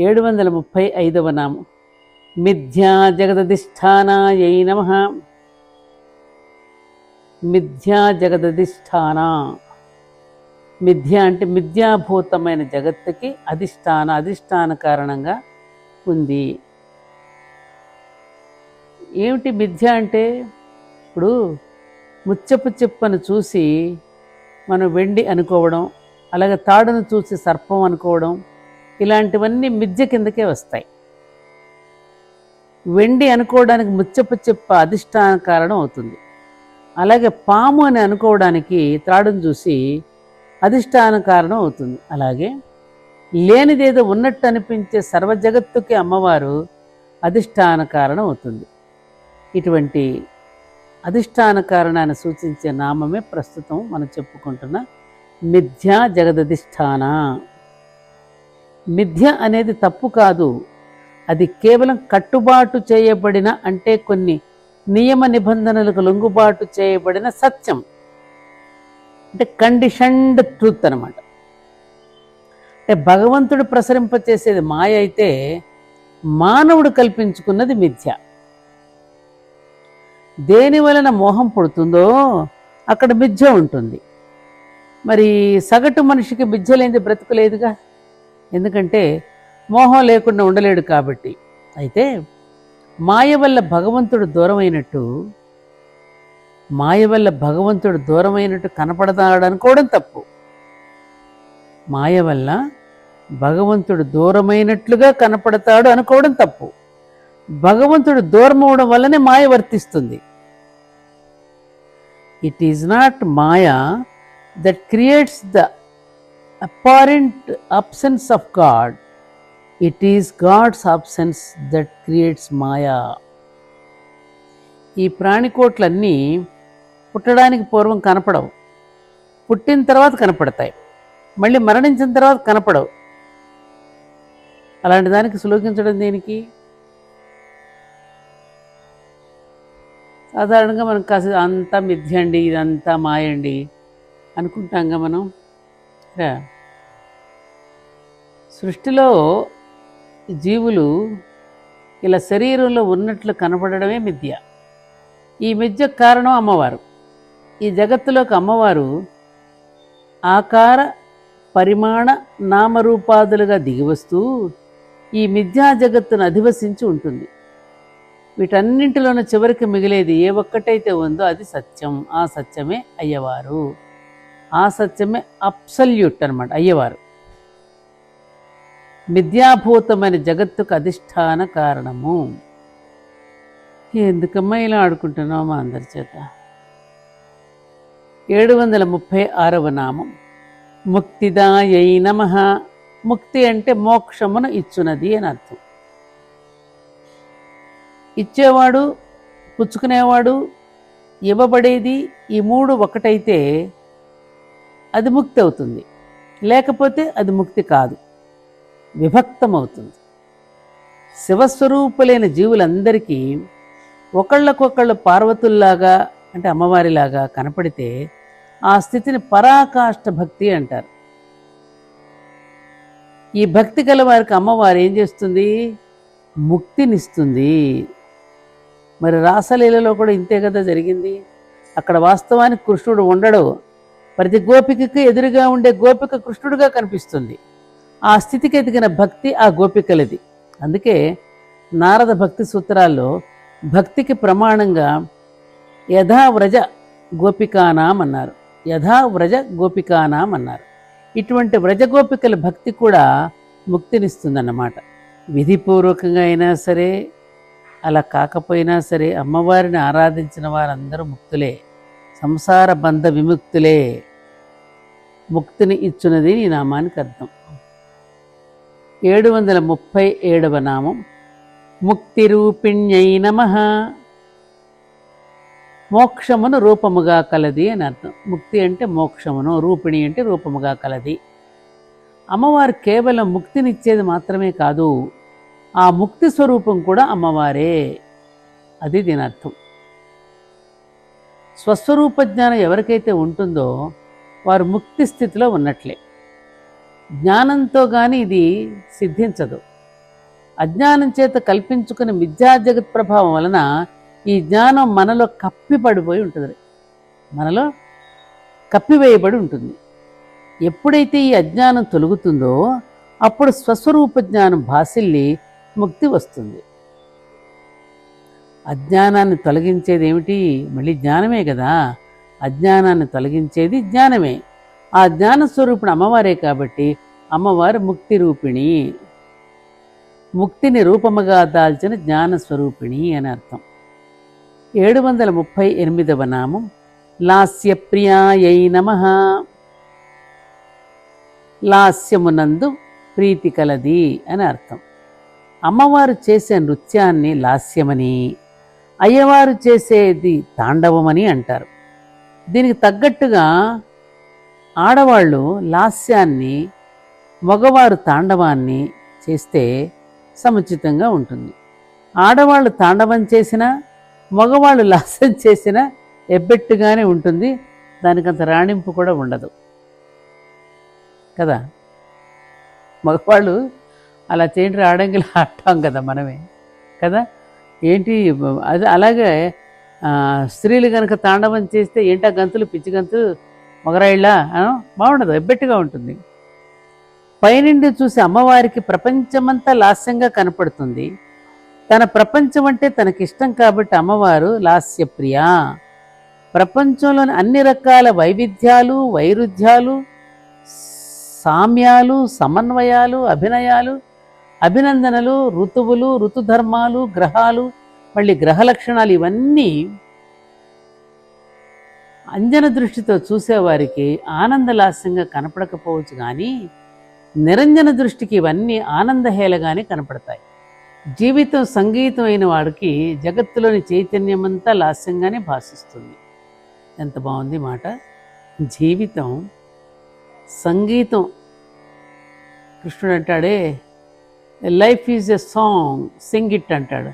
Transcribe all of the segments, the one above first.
ఏడు వందల ముప్పై ఐదవ నామం. మిథ్యా జగదధిష్టానాయై నమ. మిథ్యా జగదధిష్టాన. మిథ్య అంటే మిథ్యాభూతమైన జగత్తుకి అధిష్టాన అధిష్టాన కారణంగా ఉంది. ఏమిటి మిథ్య అంటే? ఇప్పుడు ముచ్చపు చెప్పను చూసి మనం వెండి అనుకోవడం అలాగే తాడును చూసి సర్పం అనుకోవడం ఇలాంటివన్నీ మిథ్య కిందకే వస్తాయి. వెండి అనుకోవడానికి ముచ్చప్ప చెప్ప అధిష్టాన కారణం అవుతుంది. అలాగే పాము అని అనుకోవడానికి త్రాడును చూసి అధిష్టాన కారణం అవుతుంది. అలాగే లేనిదేదో ఉన్నట్టు అనిపించే సర్వ జగత్తుకి అమ్మవారు అధిష్టాన కారణం అవుతుంది. ఇటువంటి అధిష్టాన కారణాన్ని సూచించే నామమే ప్రస్తుతం మనం చెప్పుకుంటున్న మిథ్యా జగదధిష్టాన. మిథ్య అనేది తప్పు కాదు. అది కేవలం కట్టుబాటు చేయబడిన అంటే కొన్ని నియమ నిబంధనలకు లొంగుబాటు చేయబడిన సత్యం. అంటే కండిషన్డ్ ట్రూత్ అనమాట అంటే భగవంతుడు ప్రసరింపచేసేది మాయ అయితే మానవుడు కల్పించుకున్నది మిథ్య. దేని వలన మోహం పుడుతుందో అక్కడ మిథ్య ఉంటుంది. మరి సగటు మనిషికి మిథ్య లేనిది బ్రతుకులేదుగా ఎందుకంటే మోహం లేకుండా ఉండలేడు కాబట్టి. అయితే మాయ వల్ల భగవంతుడు దూరమైనట్టు మాయ వల్ల భగవంతుడు దూరమైనట్టు కనపడతాడు అనుకోవడం తప్పు. మాయ వల్ల భగవంతుడు దూరమైనట్లుగా కనపడతాడు అనుకోవడం తప్పు. భగవంతుడు దూరం అవడం వల్లనే మాయ వర్తిస్తుంది. It is not maya that creates the apparent absence of God it is God's absence that creates maya ఈ ప్రాణికోట్లన్నీ పుట్టడానికి పూర్వం కనపడవు. పుట్టిన తర్వాత కనపడతాయి. మళ్ళీ మరణించిన తర్వాత కనపడవు. అలాంటి దానికి సులోకించడం దేనికి? సాధారణంగా మనం కాస్త అంతా మిథ్య అండి ఇదంతా మాయండి అనుకుంటాంగా మనం. సృష్టిలో జీవులు ఇలా శరీరంలో ఉన్నట్లు కనపడడమే మిథ్య. ఈ మిథ్య కారణం అమ్మవారు. ఈ జగత్తులోకి అమ్మవారు ఆకార పరిమాణ నామరూపాదులుగా దిగివస్తూ ఈ మిథ్యా జగత్తును అధివసించి ఉంటుంది. వీటన్నింటిలోనూ చివరికి మిగిలేది ఏ ఒక్కటైతే ఉందో అది సత్యం. ఆ సత్యమే అయ్యవారు. ఆ సత్యమే అప్సల్యూట్ అనమాట అయ్యవారు. మిథ్యాభూతమైన జగత్తుకు అధిష్టాన కారణము. ఎందుకమ్మా ఇలా ఆడుకుంటున్నావు మా అందరి చేత? ఏడు వందల ముప్పై ఆరవ నామం. ముక్తిదాయై నమ. ముక్తి అంటే మోక్షమును ఇచ్చునది అని అర్థం. ఇచ్చేవాడు పుచ్చుకునేవాడు ఇవ్వబడేది ఈ మూడు ఒకటైతే అది ముక్తి అవుతుంది. లేకపోతే అది ముక్తి కాదు. విభక్తమవుతుంది. శివస్వరూపులైన జీవులందరికీ ఒకళ్ళకొకళ్ళు పార్వతుల్లాగా అంటే అమ్మవారిలాగా కనపడితే ఆ స్థితిని పరాకాష్ఠ భక్తి అంటారు. ఈ భక్తి గల వారికి అమ్మవారు ఏం చేస్తుంది? ముక్తినిస్తుంది. మరి రాసలీలలో కూడా ఇంతే కదా జరిగింది. అక్కడ వాస్తవానికి కృష్ణుడు ఉండడు. ప్రతి గోపికకి ఎదురుగా ఉండే గోపిక కృష్ణుడిగా కనిపిస్తుంది. ఆ స్థితికి ఎదిగిన భక్తి ఆ గోపికలది. అందుకే నారద భక్తి సూత్రాల్లో భక్తికి ప్రమాణంగా యథావ్రజ గోపికానాం అన్నారు. యథావ్రజ గోపికానాం అన్నారు. ఇటువంటి వ్రజ గోపికల భక్తి కూడా ముక్తినిస్తుందన్నమాట. విధిపూర్వకంగా అయినా సరే అలా కాకపోయినా సరే అమ్మవారిని ఆరాధించిన వారందరూ ముక్తులే. సంసార బంధ విముక్తులే. ముక్తిని ఇచ్చున్నది నీ నామానికి అర్థం. ఏడు వందల ముప్పై ఏడవ నామం. ముక్తి రూపిణ్యై నమ. మోక్షమును రూపముగా కలది అని అర్థం. ముక్తి అంటే మోక్షమును రూపిణి అంటే రూపముగా కలది. అమ్మవారు కేవలం ముక్తినిచ్చేది మాత్రమే కాదు ఆ ముక్తి స్వరూపం కూడా అమ్మవారే. అది దీని అర్థం. స్వస్వరూప జ్ఞానం ఎవరికైతే ఉంటుందో వారు ముక్తి స్థితిలో ఉన్నట్లే. జ్ఞానంతో కానీ ఇది సిద్ధించదు. అజ్ఞానం చేత కల్పించుకుని మిథ్యా జగత్ ప్రభావం వలన ఈ జ్ఞానం మనలో కప్పిపడిపోయి ఉంటుంది. మనలో కప్పివేయబడి ఉంటుంది. ఎప్పుడైతే ఈ అజ్ఞానం తొలుగుతుందో అప్పుడు స్వస్వరూప జ్ఞానం భాసిల్లి ముక్తి వస్తుంది. అజ్ఞానాన్ని తొలగించేది ఏమిటి? మళ్ళీ జ్ఞానమే కదా. అజ్ఞానాన్ని తొలగించేది జ్ఞానమే. ఆ జ్ఞానస్వరూపుడు అమ్మవారే కాబట్టి అమ్మవారు ముక్తి రూపిణి. ముక్తిని రూపముగా దాల్చిన జ్ఞానస్వరూపిణి అని అర్థం. ఏడు వందల ముప్పై ఎనిమిదవ నామం లాస్యప్రియాయై నమ. లాస్యమునందు ప్రీతి కలది అని అర్థం. అమ్మవారు చేసే నృత్యాన్ని లాస్యమని. అయ్యవారు చేసేది తాండవమని అంటారు. దీనికి తగ్గట్టుగా ఆడవాళ్ళు లాస్యాన్ని మగవారు తాండవాన్ని చేస్తే సముచితంగా ఉంటుంది. ఆడవాళ్ళు తాండవం చేసినా మగవాళ్ళు లాస్యం చేసినా ఎబ్బెట్టుగానే ఉంటుంది. దానికంత రాణింపు కూడా ఉండదు. కదా? మగవాళ్ళు అలా చేయండి ఆడంగిలు ఆడటం కదా మనమే. కదా? ఏంటి అది అలాగే స్త్రీలు కనుక తాండవం చేస్తే ఏంటా గంతులు పిచ్చి గంతులు మొగరాయిళ్ళ బాగుండదు ఎబ్బెట్టుగా ఉంటుంది. పైనుండి చూసి అమ్మవారికి ప్రపంచమంతా లాస్యంగా కనపడుతుంది. తన ప్రపంచం అంటే తనకిష్టం కాబట్టి అమ్మవారు లాస్యప్రియ. ప్రపంచంలోని అన్ని రకాల వైవిధ్యాలు వైరుధ్యాలు సామ్యాలు సమన్వయాలు అభినయాలు అభినందనలు ఋతువులు ఋతుధర్మాలు గ్రహాలు మళ్ళీ గ్రహ లక్షణాలు ఇవన్నీ అంజన దృష్టితో చూసేవారికి ఆనందలాస్యంగా కనపడకపోవచ్చు కానీ నిరంజన దృష్టికి ఇవన్నీ ఆనందహేళగానే కనపడతాయి. జీవితం సంగీతం అయిన వాడికి జగత్తులోని చైతన్యమంతా లాస్యంగానే భాషిస్తుంది ఎంత బాగుంది మాట. జీవితం సంగీతం. కృష్ణుడు అంటాడే life is a song sing it అంటాడు.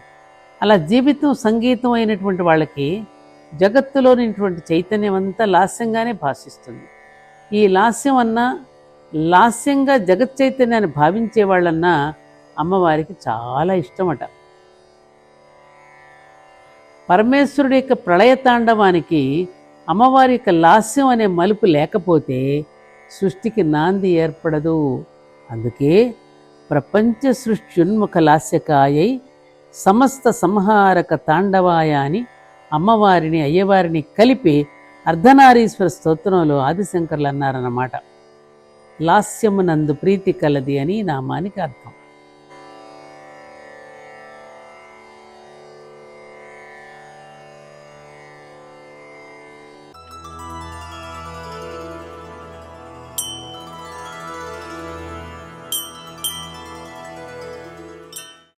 అలా జీవితం సంగీతం అయినటువంటి వాళ్ళకి జగత్తులోనిటువంటి చైతన్యం అంతా లాస్యంగానే భాషిస్తుంది. ఈ లాస్యం అన్నా లాస్యంగా జగత్ చైతన్యాన్ని భావించే వాళ్ళన్నా అమ్మవారికి చాలా ఇష్టమట. పరమేశ్వరుడి యొక్క ప్రళయ తాండవానికి అమ్మవారి యొక్క లాస్యం అనే మలుపు లేకపోతే సృష్టికి నాంది ఏర్పడదు. అందుకే ప్రపంచ సృష్ట్యున్ముఖ లాస్యకాయై సమస్త సంహారక తాండవాయ అని అమ్మవారిని అయ్యవారిని కలిపి అర్ధనారీశ్వర స్తోత్రంలో ఆదిశంకర్లు అన్నారన్నమాట. లాస్యమునందు ప్రీతి కలది అని నామానికి అర్థం.